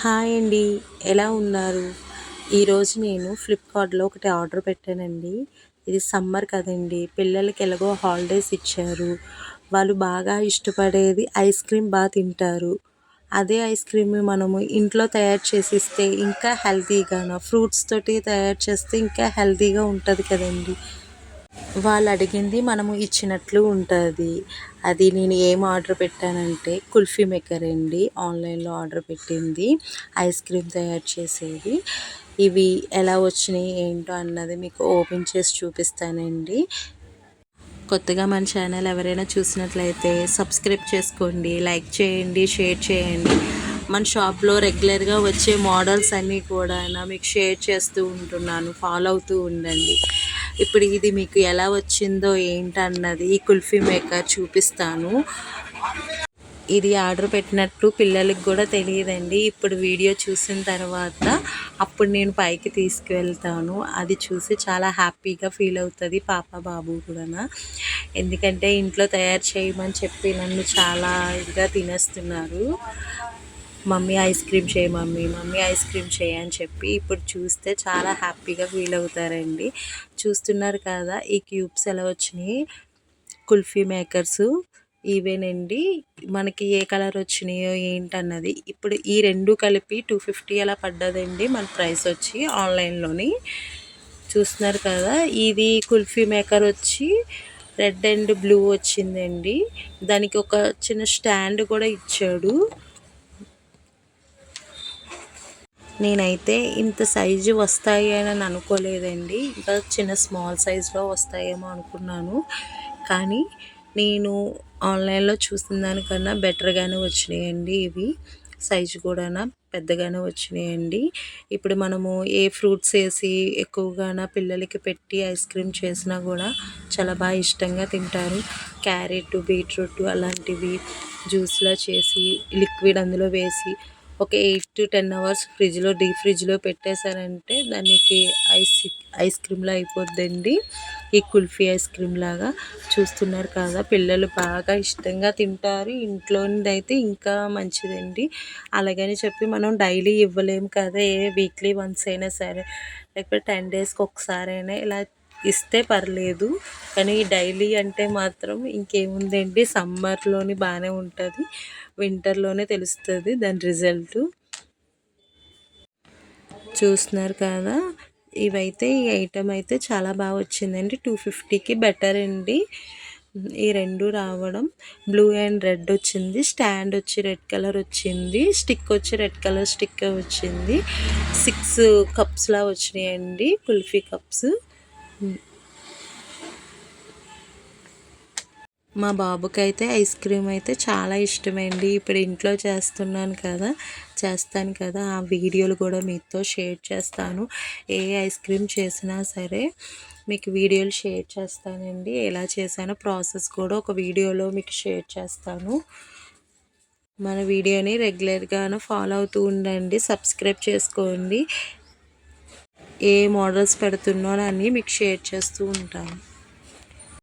Hi అండి. ఎలా ఉన్నారు? ఈరోజు నేను ఫ్లిప్కార్ట్లో ఒకటి ఆర్డర్ పెట్టానండి. ఇది సమ్మర్ కదండి. పిల్లలకి ఎలాగో హాలిడేస్ ఇచ్చారు. వాళ్ళు బాగా ఇష్టపడేది ఐస్ క్రీమ్ బాగా తింటారు. అదే ఐస్ క్రీమ్ మనము ఇంట్లో తయారు చేసి ఇస్తే ఇంకా హెల్తీగాను? ఫ్రూట్స్ తోటి తయారు చేస్తే ఇంకా హెల్తీగా ఉంటుంది కదండి. వాళ్ళు అడిగింది మనము ఇచ్చినట్లు ఉంటుంది. అది నేను ఏం ఆర్డర్ పెట్టానంటే కుల్ఫీ మేకర్ అండి. ఆన్లైన్లో ఆర్డర్ పెట్టింది. ఐస్ క్రీమ్ తయారు చేసేది. ఇవి ఎలా వచ్చినాయి ఏంటో అన్నది మీకు ఓపెన్ చేసి చూపిస్తానండి. కొత్తగా మన ఛానల్ ఎవరైనా చూసినట్లయితే సబ్స్క్రైబ్ చేసుకోండి లైక్ చేయండి షేర్ చేయండి. మన షాప్లో రెగ్యులర్గా వచ్చే మోడల్స్ అన్నీ కూడా మీకు షేర్ చేస్తూ ఉంటున్నాను. ఫాలో అవుతూ ఉండండి. ఇప్పుడు ఇది మీకు ఎలా వచ్చిందో ఏంటన్నది ఈ కుల్ఫీ మేకర్ చూపిస్తాను. ఇది ఆర్డర్ పెట్టినట్టు పిల్లలకి కూడా తెలియదండి. ఇప్పుడు వీడియో చూసిన తర్వాత అప్పుడు నేను పైకి తీసుకువెళ్తాను. అది చూసి చాలా హ్యాపీగా ఫీల్ అవుతుంది పాప బాబు కూడా ఎందుకంటే ఇంట్లో తయారు చేయమని చెప్పి నన్ను చాలా ఇదిగా తినేస్తున్నారు. మమ్మీ ఐస్ క్రీమ్ చేయి మమ్మీ మమ్మీ ఐస్ క్రీమ్ చేయి అని చెప్పి ఇప్పుడు చూస్తే చాలా హ్యాపీగా ఫీల్ అవుతారండి. చూస్తున్నారు కదా ఈ క్యూబ్స్ ఎలా వచ్చినాయి? కుల్ఫీ మేకర్స్ ఇవేనండి. మనకి ఏ కలర్ వచ్చినాయో ఏంటన్నది. ఇప్పుడు ఈ రెండు కలిపి టూ ఫిఫ్టీ అలా పడ్డదండి. మన ప్రైస్ వచ్చి ఆన్లైన్లోని. చూస్తున్నారు కదా ఇది కుల్ఫీ మేకర్ వచ్చి రెడ్ అండ్ బ్లూ వచ్చిందండి. దానికి ఒక చిన్న స్టాండ్ కూడా ఇచ్చాడు. నేనైతే ఇంత సైజు వస్తాయి అని అనుకోలేదండి. ఇంకా చిన్న స్మాల్ సైజులో వస్తాయేమో అనుకున్నాను. కానీ నేను ఆన్లైన్లో చూసిన దానికన్నా బెటర్గానే వచ్చినాయండి ఇవి. సైజు కూడా పెద్దగానే వచ్చినాయండి. ఇప్పుడు మనము ఏ ఫ్రూట్స్ వేసి ఎక్కువగా పిల్లలకి పెట్టి ఐస్ క్రీమ్ చేసినా కూడా చాలా బాగా ఇష్టంగా తింటారు. క్యారెట్ బీట్రూట్ అలాంటివి జ్యూస్లా చేసి లిక్విడ్ అందులో వేసి ఒక ఎయిట్ టు టెన్ అవర్స్ ఫ్రిడ్జ్లో డీప్ ఫ్రిడ్జ్లో పెట్టేశారంటే దానికి ఐస్ ఐస్ క్రీమ్లా అయిపోద్దండి. ఈ కుల్ఫీ ఐస్ క్రీమ్ లాగా చూస్తున్నారు కదా పిల్లలు బాగా ఇష్టంగా తింటారు. ఇంట్లోనిదైతే అయితే ఇంకా మంచిదండి. అలాగని చెప్పి మనం డైలీ ఇవ్వలేము కదా ఏ వీక్లీ వన్స్ అయినా సరే. లేకపోతే టెన్ డేస్కి ఒకసారైనా ఇలా ఇస్తే పర్లేదు కానీ డైలీ అంటే మాత్రం ఇంకేముందండి సమ్మర్లోని బాగానే ఉంటుంది. వింటర్లోనే తెలుస్తుంది దాని రిజల్ట్. చూస్తున్నారు కదా ఇవైతే ఈ ఐటమ్ అయితే చాలా బాగా వచ్చిందండి. టూ ఫిఫ్టీకి బెటర్ అండి. ఈ రెండు రావడం. బ్లూ అండ్ రెడ్ వచ్చింది స్టాండ్ వచ్చి రెడ్ కలర్ వచ్చింది స్టిక్ వచ్చి రెడ్ కలర్ స్టిక్ వచ్చింది. సిక్స్ కప్స్లా వచ్చినాయండి కుల్ఫీ కప్స్. మా బాబుకైతే ఐస్ క్రీమ్ అయితే చాలా ఇష్టమండి. ఇప్పుడు ఇంట్లో చేస్తున్నాను కదా చేస్తాను కదా ఆ వీడియోలు కూడా మీతో షేర్ చేస్తాను. ఏ ఐస్ క్రీమ్ చేసినా సరే మీకు వీడియోలు షేర్ చేస్తానండి. ఎలా చేశానో ప్రాసెస్ కూడా ఒక వీడియోలో మీకు షేర్ చేస్తాను. మన వీడియోని రెగ్యులర్గాను ఫాలో అవుతూ ఉండండి సబ్స్క్రైబ్ చేసుకోండి. ఏ మోడల్స్ పెడుతున్నానో అన్నీ మీకు షేర్ చేస్తూ ఉంటాను.